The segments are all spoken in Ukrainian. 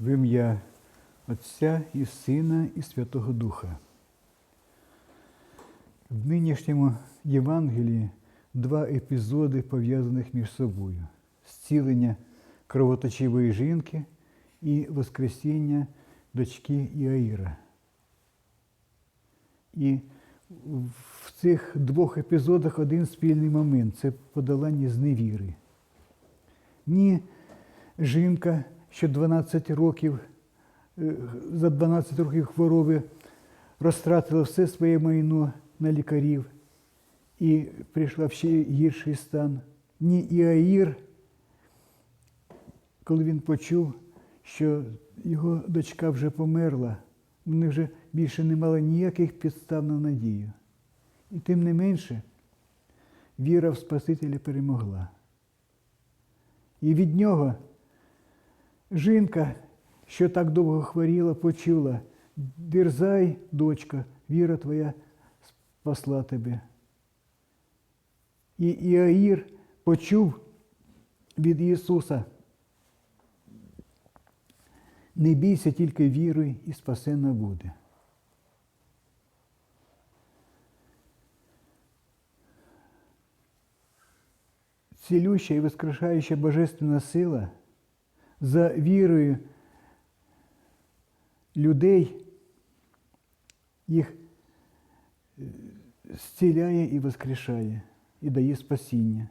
В ім'я Отця і Сина і Святого Духа. В нинішньому Євангелії два епізоди, пов'язаних між собою: зцілення кровоточивої жінки і Воскресіння дочки Іаїра. І в цих двох епізодах один спільний момент це подолання зневіри. Ні жінка, що 12 років, е, за 12 років хвороби розтратила все своє майно на лікарів і прийшла в ще гірший стан. Ні Іаїр, коли він почув, що його дочка вже померла, вони вже більше не мали ніяких підстав на надію. І тим не менше, віра в Спасителя перемогла. І від нього жінка, що так довго хворіла, почула, дерзай, дочка, віра твоя спасла тебе. І Іаїр почув від Ісуса. Не бійся тільки віруй і спасена буде. Цілюща і воскрешаюча божественна сила за вірою людей їх е, зціляє і воскрешає, і дає спасіння.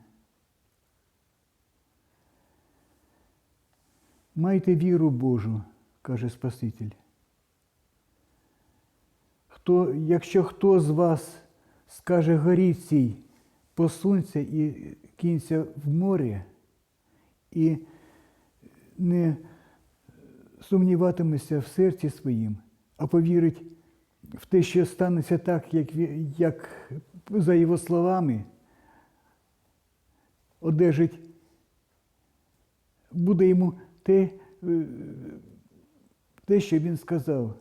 Майте віру Божу, каже Спаситель. Хто, якщо хто з вас скаже горі цій, посунься і кинься в море, і не сумніватиметься в серці своїм, а повірить в те, що станеться так, як, як за його словами, одержить, буде йому те, е, те, що він сказав.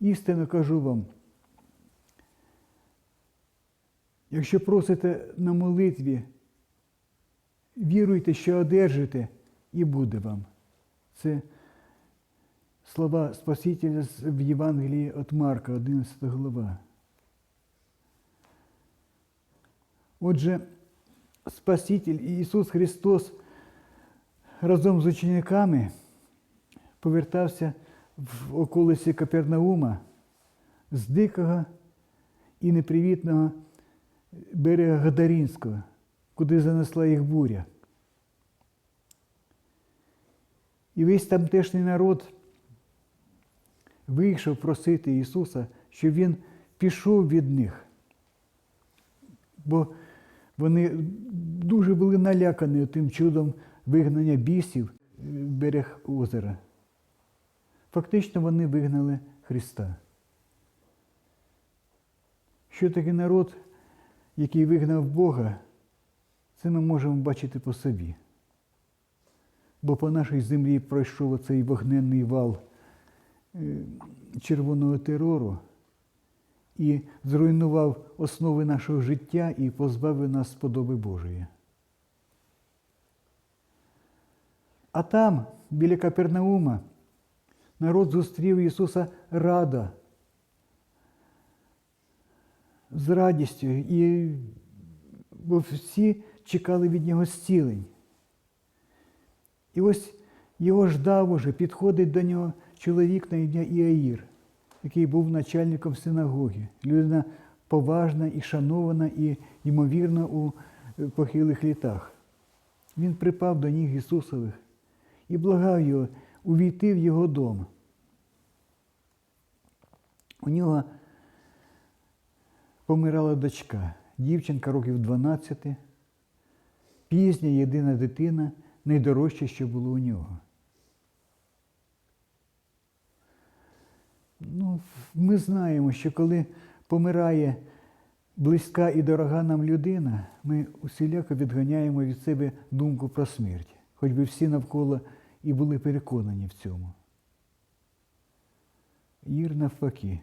Істинно кажу вам, якщо просите на молитві, віруйте, що одержите, і буде вам. Це слова Спасителя в Євангелії від Марка, 11 глава. Отже, Спаситель Ісус Христос разом з учениками повертався в околиці Капернаума з дикого і непривітного берега Гадарінського, куди занесла їх буря. І весь тамтешній народ вийшов просити Ісуса, щоб Він пішов від них. Бо вони дуже були налякані тим чудом вигнання бісів берег озера. Фактично вони вигнали Христа. Що таке народ, який вигнав Бога, це ми можемо бачити по собі. Бо по нашій землі пройшов оцей вогненний вал е, червоного терору і зруйнував основи нашого життя і позбавив нас сподоби Божої. А там, біля Капернаума, народ зустрів Ісуса рада, з радістю, і, бо всі чекали від Нього зцілень. І ось його ждав уже, підходить до нього чоловік на ім'я Іаїр, який був начальником синагоги. Людина поважна і шанована, і, ймовірно, у е, похилих літах. Він припав до ніг Ісусових і благав його увійти в його дом. У нього помирала дочка, дівчинка років 12, пізня єдина дитина, найдорожче, що було у нього. Ну, ми знаємо, що коли помирає близька і дорога нам людина, ми усіляко відганяємо від себе думку про смерть, хоч би всі навколо і були переконані в цьому. Їр навпаки,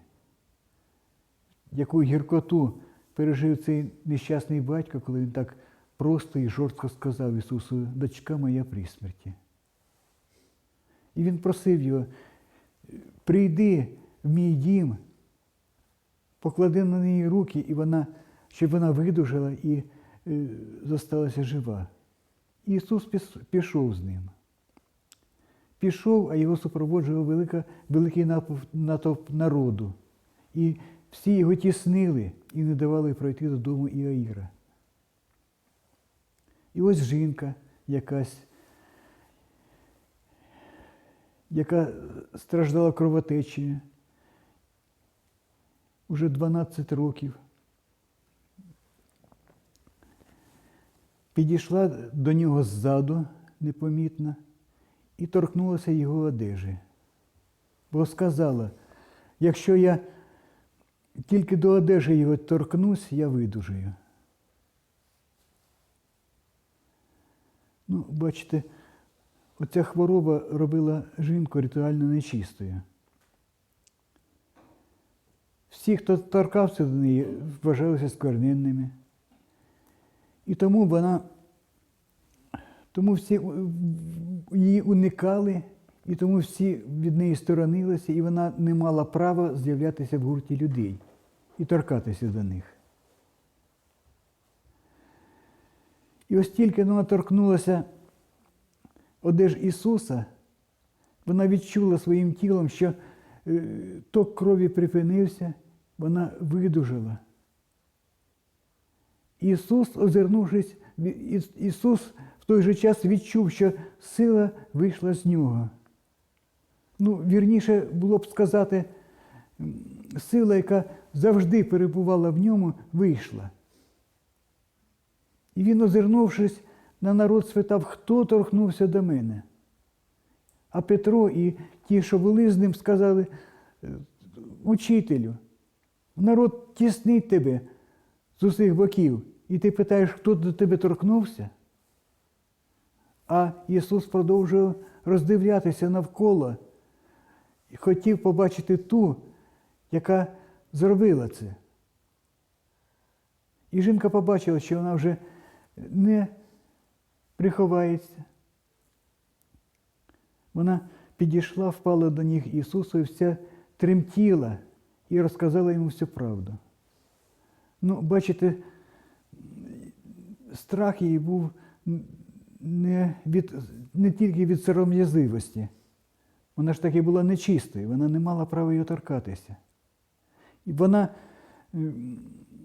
яку гіркоту пережив цей нещасний батько, коли він так просто і жорстко сказав Ісусу, дочка моя при смерті. І він просив його, прийди в мій дім, поклади на неї руки, і вона, щоб вона видужала і е, зосталася жива. Ісус пішов з ним. Пішов, а його супроводжував велика, великий натовп народу. І всі його тіснили і не давали пройти додому Іаїра. І ось жінка якась, яка страждала кровотечею уже 12 років. Підійшла до нього ззаду непомітно і торкнулася його одежі. Бо сказала, якщо я тільки до одежі його торкнусь, я видужаю. Ну, бачите, оця хвороба робила жінку ритуально нечистою. Всі, хто торкався до неї, вважалися скверненними. І тому вона, тому всі її уникали, і тому всі від неї сторонилися, і вона не мала права з'являтися в гурті людей і торкатися до них. І ось тільки вона торкнулася одеж Ісуса, вона відчула своїм тілом, що е, ток крові припинився, вона видужала. Ісус, озирнувшись, Ісус в той же час відчув, що сила вийшла з нього. Ну, вірніше було б сказати, сила, яка завжди перебувала в ньому, вийшла. І він, озирнувшись на народ, спитав, хто торкнувся до мене. А Петро і ті, що були з ним, сказали, «Е, учителю, народ тіснить тебе з усіх боків, і ти питаєш, хто до тебе торкнувся? А Ісус продовжував роздивлятися навколо і хотів побачити ту, яка зробила це. І жінка побачила, що вона вже не приховається. Вона підійшла, впала до ніг Ісусу і вся тремтіла і розказала йому всю правду. Ну, бачите, страх її був не, від, не тільки від сором'язливості. Вона ж таки була нечистою, вона не мала права його торкатися. І вона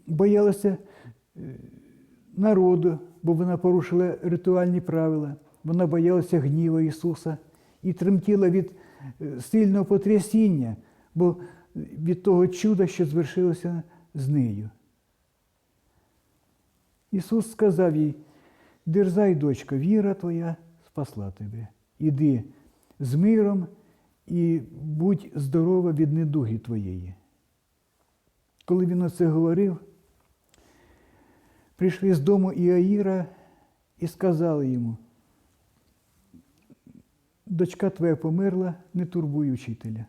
боялася е, народу, бо вона порушила ритуальні правила. Вона боялася гніва Ісуса і тремтіла від е, сильного потрясіння, бо від того чуда, що звершилося з нею. Ісус сказав їй, дерзай, дочка, віра твоя спасла тебе. Іди з миром і будь здорова від недуги твоєї. Коли він оце говорив, прийшли з дому Іаїра і сказали йому, дочка твоя померла, не турбуй учителя.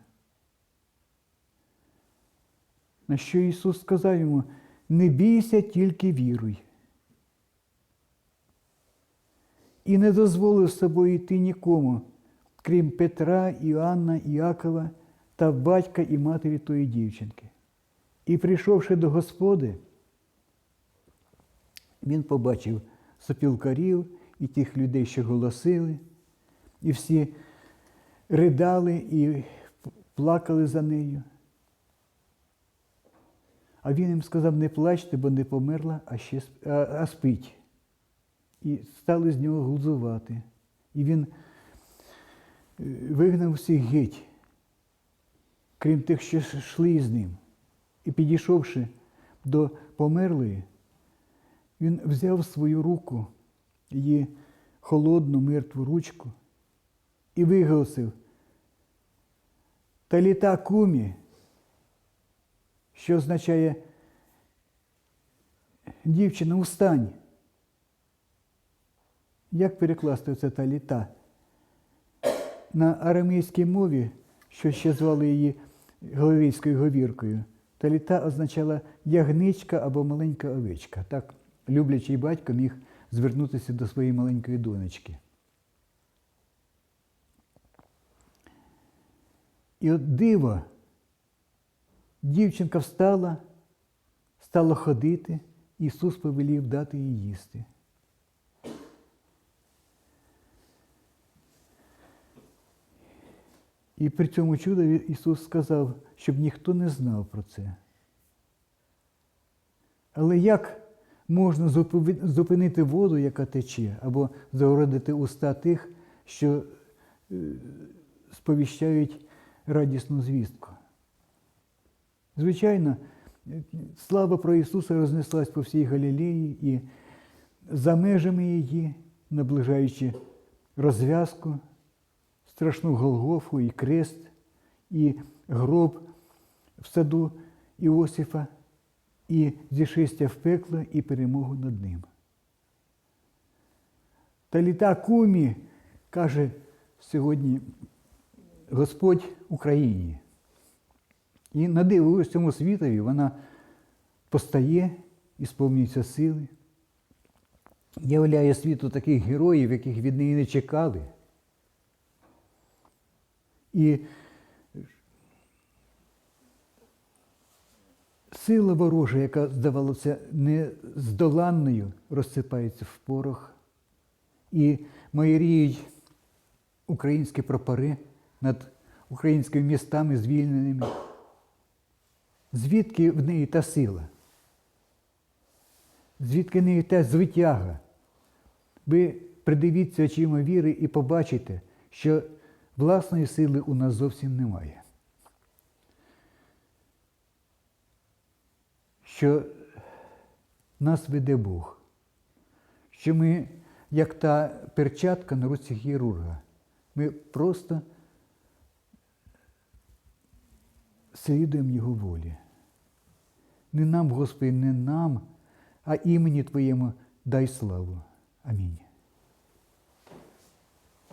На що Ісус сказав йому, не бійся, тільки віруй. І не дозволив з собою йти нікому, крім Петра, Іоанна, Іакова та батька і матері тої дівчинки. І прийшовши до Господи, він побачив сопілкарів і тих людей, що голосили, і всі ридали і плакали за нею. А він їм сказав, не плачте, бо не померла, а ще а, а спить. І стали з нього глузувати. І він е, вигнав всіх геть, крім тих, що йшли з ним. І підійшовши до померлої, він взяв свою руку, її холодну, мертву ручку, і виголосив Таліта кумі, що означає дівчина, устань. Як перекласти це таліта? На арамейській мові, що ще звали її галилейською говіркою, таліта означала ягничка або маленька овечка. Так люблячий батько міг звернутися до своєї маленької донечки. І от диво, дівчинка встала, стала ходити, Ісус повелів дати їй їсти. І при цьому чудові Ісус сказав, щоб ніхто не знав про це. Але як можна зупинити воду, яка тече, або загородити уста тих, що е, сповіщають радісну звістку? Звичайно, слава про Ісуса рознеслась по всій Галілеї і за межами її, наближаючи розв'язку, страшну Голгофу і крест, і гроб в саду Іосифа, і зішестя в пекло, і перемогу над ним. Та літа кумі, каже сьогодні Господь Україні. І на диво цьому світові вона постає і сповнюється сили, являє світу таких героїв, яких від неї не чекали. І сила ворожа, яка здавалося нездоланною, розсипається в порох. І майоріють українські прапори над українськими містами звільненими. Звідки в неї та сила? Звідки в неї та звитяга? Ви придивіться очима віри і побачите, що власної сили у нас зовсім немає. Що нас веде Бог, що ми, як та перчатка на руці хірурга, ми просто слідуємо Його волі. Не нам, Господи, не нам, а імені Твоєму дай славу. Амінь.